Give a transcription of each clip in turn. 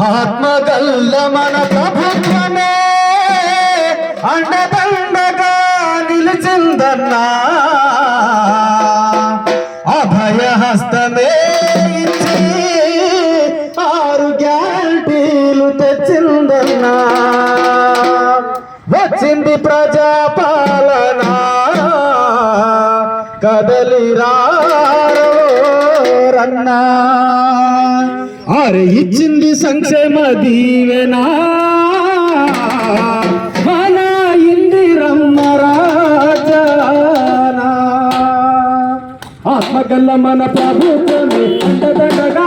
ఆత్మగల్ల మన ప్రభుత్వమే అండదండగా నిలిచిందన్నా. అభయహస్తమే ఇచ్చి ఆరు గ్యారంటీలు తెచ్చిందన్నా. వచ్చింది ప్రజాపాలన కదలిరా రన్నా. ఆరు ఇచ్చింది సంక్షేమ దీవెనా. మన ఇందిరమ్మ రాజానా. ఆత్మగల్ల మన ప్రభుత్వమే అండదండగా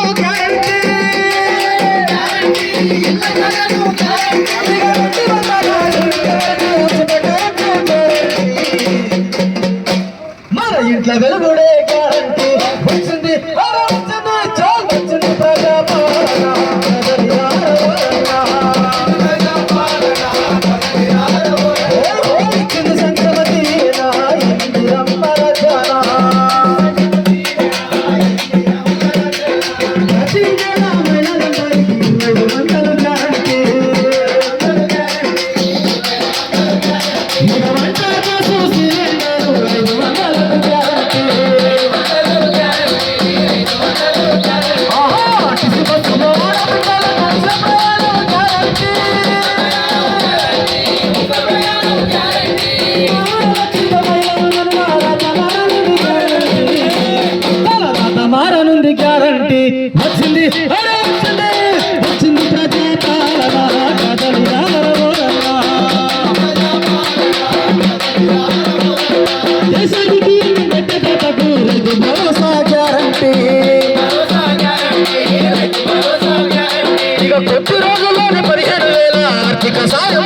గ్యారంటీ వచ్చింది. అరే వచ్చింది. వచ్చింది ప్రజాపాలన కదలి దేశానికి భరోసా గ్యారంటీ. ఇక కొద్ది రోజుల్లోనే పదిహేను వేల ఆర్థిక సాయం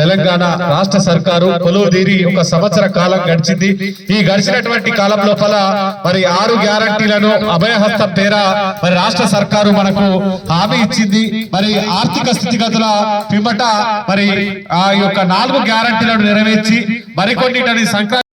తెలంగాణ రాష్ట్ర సర్కారు కొలువుదీరి ఒక సంవత్సర కాలం గడిచింది. ఈ గడిచినటువంటి కాలం లోపల మరి ఆరు గ్యారంటీలను అభయహస్తం పేర మరి రాష్ట్ర సర్కారు మనకు హామీ ఇచ్చింది. మరి ఆర్థిక స్థితిగతుల పిమ్మట మరి ఆ యొక్క నాలుగు గ్యారంటీలను నెరవేర్చి మరికొన్నిటిని సంక్రాంతి